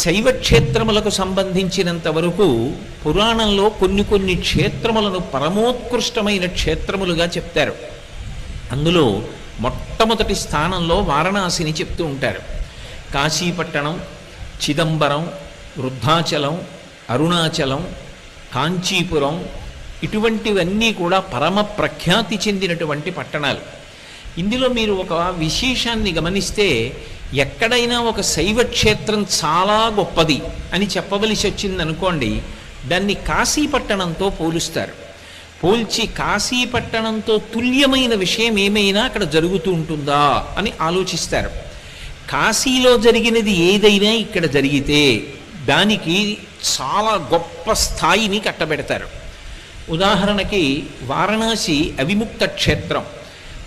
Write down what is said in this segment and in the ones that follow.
శైవ క్షేత్రములకు సంబంధించినంత వరకు పురాణంలో కొన్ని కొన్ని క్షేత్రములను పరమోత్కృష్టమైన క్షేత్రములుగా చెప్తారు. అందులో మొట్టమొదటి స్థానంలో వారణాసిని చెప్తూ ఉంటారు. కాశీపట్టణం చిదంబరం వృద్ధాచలం అరుణాచలం కాంచీపురం ఇటువంటివన్నీ కూడా పరమ ప్రఖ్యాతి చెందినటువంటి పట్టణాలు. ఇందులో మీరు ఒక విశేషాన్ని గమనిస్తే ఎక్కడైనా ఒక శైవ క్షేత్రం చాలా గొప్పది అని చెప్పవలసి వచ్చిందనుకోండి దాన్ని కాశీపట్టణంతో పోలుస్తారు. పోల్చి కాశీపట్టణంతో తుల్యమైన విషయం ఏమైనా అక్కడ జరుగుతూ ఉంటుందా అని ఆలోచిస్తారు. కాశీలో జరిగినది ఏదైనా ఇక్కడ జరిగితే దానికి చాలా గొప్ప స్థాయిని కట్టబెడతారు. ఉదాహరణకి వారణాసి అవిముక్త క్షేత్రం.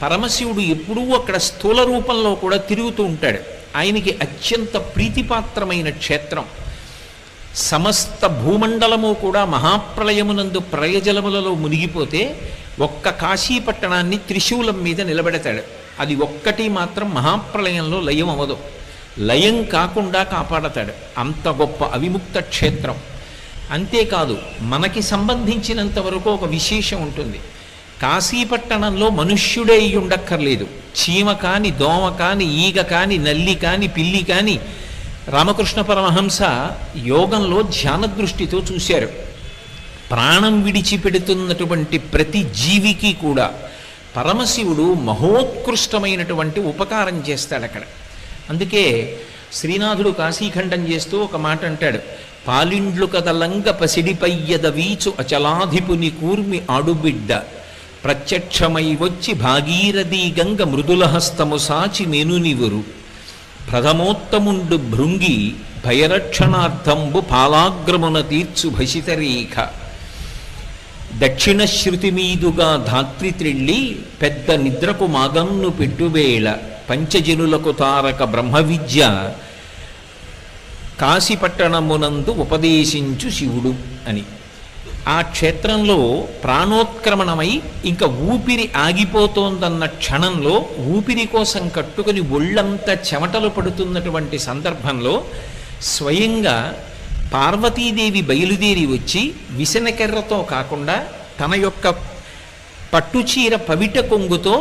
పరమశివుడు ఎప్పుడూ అక్కడ స్థూల రూపంలో కూడా తిరుగుతూ ఉంటాడు. ఆయనకి అత్యంత ప్రీతిపాత్రమైన క్షేత్రం. సమస్త భూమండలము కూడా మహాప్రళయమునందు ప్రళయజలములలో మునిగిపోతే ఒక్క కాశీ పట్టణాన్ని త్రిశూలం మీద నిలబెడతాడు. అది ఒక్కటి మాత్రం మహాప్రళయంలో లయం అవ్వదు. లయం కాకుండా కాపాడతాడు. అంత గొప్ప అవిముక్త క్షేత్రం. అంతేకాదు మనకి సంబంధించినంత వరకు ఒక విశేషం ఉంటుంది. కాశీపట్టణంలో మనుష్యుడే అయి ఉండక్కర్లేదు చీమ కాని దోమ కాని ఈగ కాని నల్లి కాని పిల్లి కాని రామకృష్ణ పరమహంస యోగంలో ధ్యాన దృష్టితో చూశారు. ప్రాణం విడిచిపెడుతున్నటువంటి ప్రతి జీవికి కూడా పరమశివుడు మహోత్కృష్టమైనటువంటి ఉపకారం చేస్తాడు అక్కడ అందుకే శ్రీనాథుడు కాశీఖండం చేస్తూ ఒక మాట అంటాడు. పాలిండ్లు కదలంగ పసిడిపయ్యద వీచు అచలాధిపుని కూర్మి ఆడుబిడ్డ. ప్రత్యక్షమై వచ్చి భాగీరథీ గంగ మృదులహస్తము సాచి మెనునివురు. ప్రథమోత్తముండు భృంగి భయరక్షణార్థంబు పాలాగ్రమున తీర్చు భసితరేఖ. దక్షిణ శృతి మీదుగా ధాత్రి త్రిళ్ళి పెద్ద నిద్రకు మాగన్ను పెట్టువేళ. పంచజనులకు తారక బ్రహ్మ విద్య కాశీపట్టణమునందు ఉపదేశించు శివుడు అని. ఆ క్షేత్రంలో ప్రాణోత్క్రమణమై ఇంకా ఊపిరి ఆగిపోతోందన్న క్షణంలో ఊపిరి కోసం కట్టుకుని ఒళ్ళంతా చెమటలు పడుతున్నటువంటి సందర్భంలో స్వయంగా పార్వతీదేవి బయలుదేరి వచ్చి విసనకెర్రతో కాకుండా తన యొక్క పట్టుచీర పవిట కొంగుతో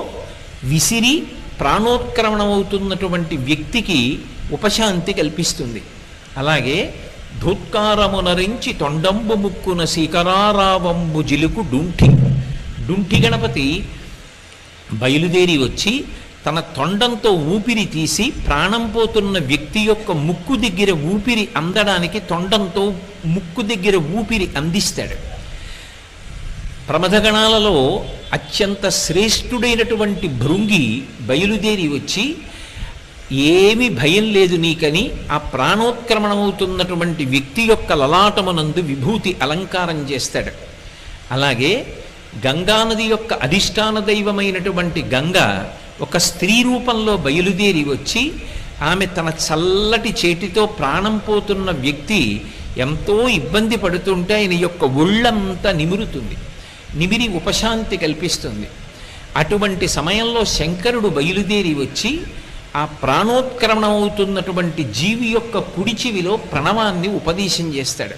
విసిరి ప్రాణోత్క్రమణమవుతున్నటువంటి వ్యక్తికి ఉపశాంతి కల్పిస్తుంది. అలాగే ధూత్కారమునరించి తొండంబు ముక్కున శిఖరారావంబు జిలుకు డుంఠి. డుంఠి గణపతి బయలుదేరి వచ్చి తన తొండంతో ఊపిరి తీసి ప్రాణం పోతున్న వ్యక్తి యొక్క ముక్కు దగ్గర ఊపిరి అందడానికి తొండంతో ముక్కు దగ్గర ఊపిరి అందిస్తాడు. ప్రమథగణాలలో అత్యంత శ్రేష్ఠుడైనటువంటి భృంగి బయలుదేరి వచ్చి ఏమి భయం లేదు నీకని. ఆ ప్రాణోత్క్రమణమవుతున్నటువంటి వ్యక్తి యొక్క లలాటమునందు విభూతి అలంకారం చేస్తాడు. అలాగే గంగానది యొక్క అధిష్టాన దైవమైనటువంటి గంగ ఒక స్త్రీ రూపంలో బయలుదేరి వచ్చి ఆమె తన చల్లటి చేతితో ప్రాణం పోతున్న వ్యక్తి ఎంతో ఇబ్బంది పడుతుంటే ఆయన యొక్క ఒళ్ళంతా నిమురుతుంది. నిమిరి ఉపశాంతి కల్పిస్తుంది. అటువంటి సమయంలో శంకరుడు బయలుదేరి వచ్చి ఆ ప్రాణోత్క్రమణం అవుతున్నటువంటి జీవి యొక్క కుడిచివిలో ప్రణవాన్ని ఉపదేశం చేస్తాడు.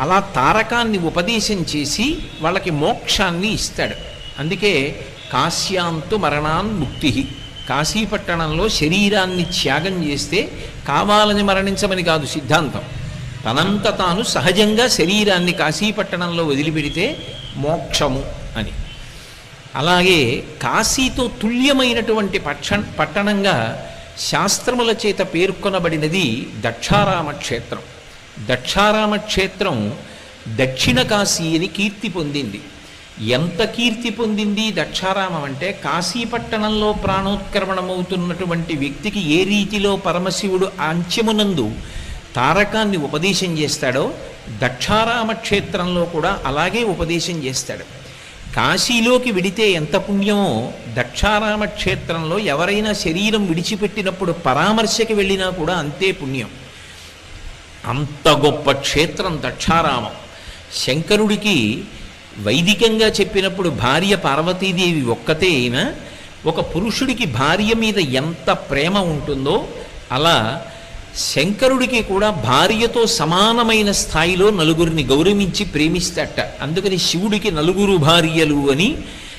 అలా తారకాన్ని ఉపదేశం చేసి వాళ్ళకి మోక్షాన్ని ఇస్తాడు. అందుకే కాశ్యాంతు మరణాన్ ముక్తి కాశీపట్టణంలో శరీరాన్ని త్యాగం చేస్తే కావాలని మరణించమని కాదు సిద్ధాంతం. తనంత తాను సహజంగా శరీరాన్ని కాశీపట్టణంలో వదిలిపెడితే మోక్షము అని. అలాగే కాశీతో తుల్యమైనటువంటి పక్ష పట్టణంగా శాస్త్రముల చేత పేర్కొనబడినది దక్షారామ క్షేత్రం. దక్షారామ క్షేత్రం దక్షిణ కాశీ అని కీర్తి పొందింది. ఎంత కీర్తి పొందింది దక్షారామం అంటే కాశీపట్టణంలో ప్రాణోత్క్రమణమవుతున్నటువంటి వ్యక్తికి ఏ రీతిలో పరమశివుడు అంత్యమునందు తారకాన్ని ఉపదేశం చేస్తాడో దక్షారామ క్షేత్రంలో కూడా అలాగే ఉపదేశం చేస్తాడు. కాశీలోకి విడితే ఎంత పుణ్యమో దక్షారామ క్షేత్రంలో ఎవరైనా శరీరం విడిచిపెట్టినప్పుడు పరామర్శకి వెళ్ళినా కూడా అంతే పుణ్యం. అంత గొప్ప క్షేత్రం దక్షారామం. శంకరుడికి వైదికంగా చెప్పినప్పుడు భార్య పార్వతీదేవి ఒక్కతే అయినా ఒక పురుషుడికి భార్య మీద ఎంత ప్రేమ ఉంటుందో అలా శంకరుడికి కూడా భార్యతో సమానమైన స్థాయిలో నలుగురిని గౌరవించి ప్రేమిస్తట అందుకని శివుడికి నలుగురు భార్యలు అని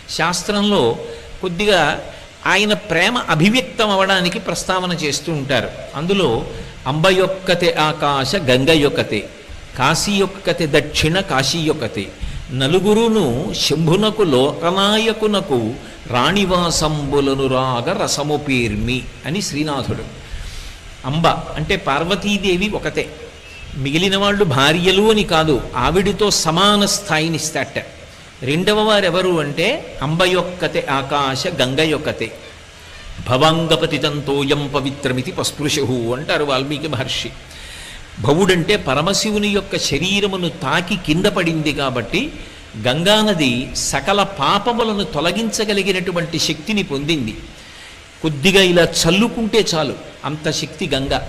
శాస్త్రంలో కొద్దిగా ఆయన ప్రేమ అభివ్యక్తం అవడానికి ప్రస్తావన చేస్తూ ఉంటారు. అందులో అంబ యొక్కతే ఆకాశ గంగ యొక్కతే కాశీ యొక్కతే దక్షిణ కాశీ యొక్కతే నలుగురును శంభునకు లోకనాయకునకు రాణివాసంబులను రాగ రసము పేర్మి అని శ్రీనాథుడు. అంబ అంటే పార్వతీదేవి ఒకతే. మిగిలిన వాళ్ళు భార్యలు అని కాదు ఆవిడితో సమాన స్థాయిని స్థాయినిస్తాట రెండవ వారెవరు అంటే అంబ యొక్కతే ఆకాశ గంగ యొక్కతే. భవాంగపతితంతోయం పవిత్రమితి పస్పృశు అంటారు వాల్మీకి మహర్షి. భవుడంటే పరమశివుని యొక్క శరీరమును తాకి కింద పడింది కాబట్టి గంగానది సకల పాపములను తొలగించగలిగినటువంటి శక్తిని పొందింది. కొద్దిగా ఇలా చల్లుకుంటే చాలు. అంత శక్తి గంగ.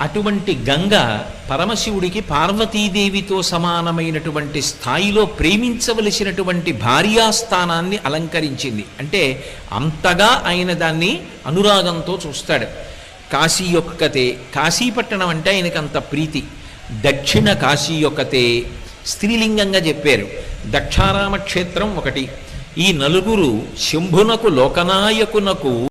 అటువంటి గంగ పరమశివుడికి పార్వతీదేవితో సమానమైనటువంటి స్థాయిలో ప్రేమించవలసినటువంటి భార్యాస్థానాన్ని అలంకరించింది. అంటే అంతగా ఆయన దాన్ని అనురాగంతో చూస్తాడు. కాశీ యొక్కతే కాశీపట్టణం అంటే ఆయనకు అంత ప్రీతి. దక్షిణ కాశీ యొక్కతే స్త్రీలింగంగా చెప్పారు. దక్షారామ క్షేత్రం ఒకటి. ఈ నలుగురు శంభునకు లోకనాయకునకు